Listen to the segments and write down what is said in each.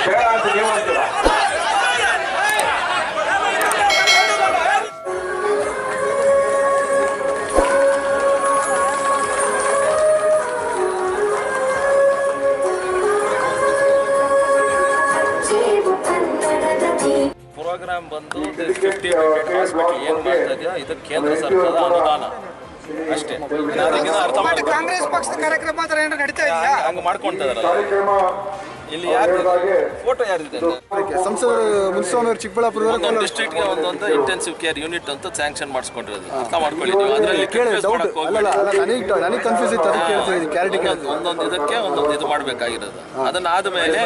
ಬೇಡ ಅಂತ ನೀವು ಅಂತೀರ ಪ್ರೋಗ್ರಾಮ್ ಬಂದು ಫಿಫ್ಟಿ ಹಾಸ್ಪಿಟಲ್ ಏನ್ ಮಾಡ್ತಾ ಇದೆಯಾ ಇದು ಕೇಂದ್ರ ಸರ್ಕಾರದ ಅನುದಾನ. ಅಷ್ಟೇ. ಕಾಂಗ್ರೆಸ್ ಪಕ್ಷದ ಕಾರ್ಯಕ್ರಮ ಹಂಗೆ ಮಾಡ್ಕೊಂತ ಇಲ್ಲಿ ಯಾರು ಫೋಟೋ ಯಾರಿದೆ ಸಂಸದ ಮುನಿಸ್ವಾಮಿ ಚಿಕ್ಕಬಳ್ಳಾಪುರ ಚಿಕ್ಕಬಳ್ಳಾಪುರದಲ್ಲಿ ಒಂದೊಂದು ಡಿಸ್ಟ್ರಿಕ್ಟ್ಗೆ ಒಂದೊಂದು ಇಂಟೆನ್ಸಿವ್ ಕೇರ್ ಯೂನಿಟ್ ಅಂತ ಸ್ಯಾಂಕ್ಷನ್ ಮಾಡಿಸ್ಕೊಂಡಿರೋದು. ಅರ್ಥ ಮಾಡ್ಕೊಳ್ಳಿ ನೀವು ಅದರಲ್ಲಿ ಕೇಳಿ ಡೌಟ್ ಅಲ್ಲ ನನಗೆ ನನಗೆ ಕನ್ಫ್ಯೂಸ್ ಇತ್ತು ಅದಕ್ಕೆ ಕ್ಲಾರಿಟಿ ಒಂದೊಂದು ಒಂದೊಂದು ಇದಕ್ಕೆ ಒಂದೊಂದು ಇದು ಮಾಡಬೇಕಾಗಿರೋದು. ಅದನ್ನ ಆದಮೇಲೆ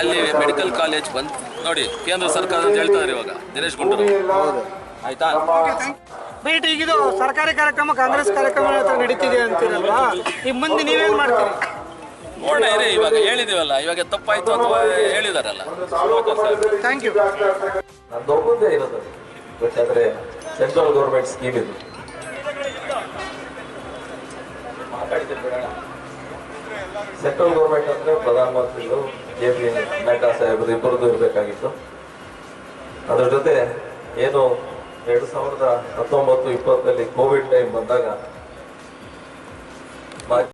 ಅಲ್ಲಿ ಮೆಡಿಕಲ್ ಕಾಲೇಜ್ ಬಂದು ನೋಡಿ ಕೇಂದ್ರ ಸರ್ಕಾರ ಅಂತ ಹೇಳ್ತಾರೆ ಇವಾಗ. ದಿನೇಶ್ ಗುಂಡೂರಾವ್ ಆಯ್ತಾ? ಬಟ್ ಈಗಿದು ಸರ್ಕಾರಿ ಕಾರ್ಯಕ್ರಮ ಕಾಂಗ್ರೆಸ್ ಕಾರ್ಯಕ್ರಮ ನಡೀತಿದೆ ಅಂತೀರಲ್ವಾ? ಈ ಮುಂದೆ ನೀವೇನ್ ಮಾಡ್ತೀರಿ? ನೋಡೋಣ ಇರಿ ಇವಾಗ ಹೇಳಿದೀವಲ್ಲ ಇವಾಗ ತಪ್ಪಾಯ್ತು ಅಥವಾ ಹೇಳಿದಾರಲ್ಲ. ಥ್ಯಾಂಕ್ ಯು ಇರೋದು. ಯಾಕಂದ್ರೆ ಸೆಂಟ್ರಲ್ ಗೌರ್ಮೆಂಟ್ ಸ್ಕೀಮ್ ಇದು. ಸೆಂಟ್ರಲ್ ಗೌರ್ಮೆಂಟ್ ಅಂದ್ರೆ ಪ್ರಧಾನಮಂತ್ರಿಗಳು ಜೆ ಪಿ ನಡ್ಡಾ ಸಾಹೇಬರು ಇಬ್ಬರದ್ದು ಇರಬೇಕಾಗಿತ್ತು. ಅದ್ರ ಜೊತೆ ಏನು ಎರಡು ಸಾವಿರದ ಹತ್ತೊಂಬತ್ತು ಇಪ್ಪತ್ತರಲ್ಲಿ ಕೋವಿಡ್ ಟೈಮ್ ಬಂದಾಗ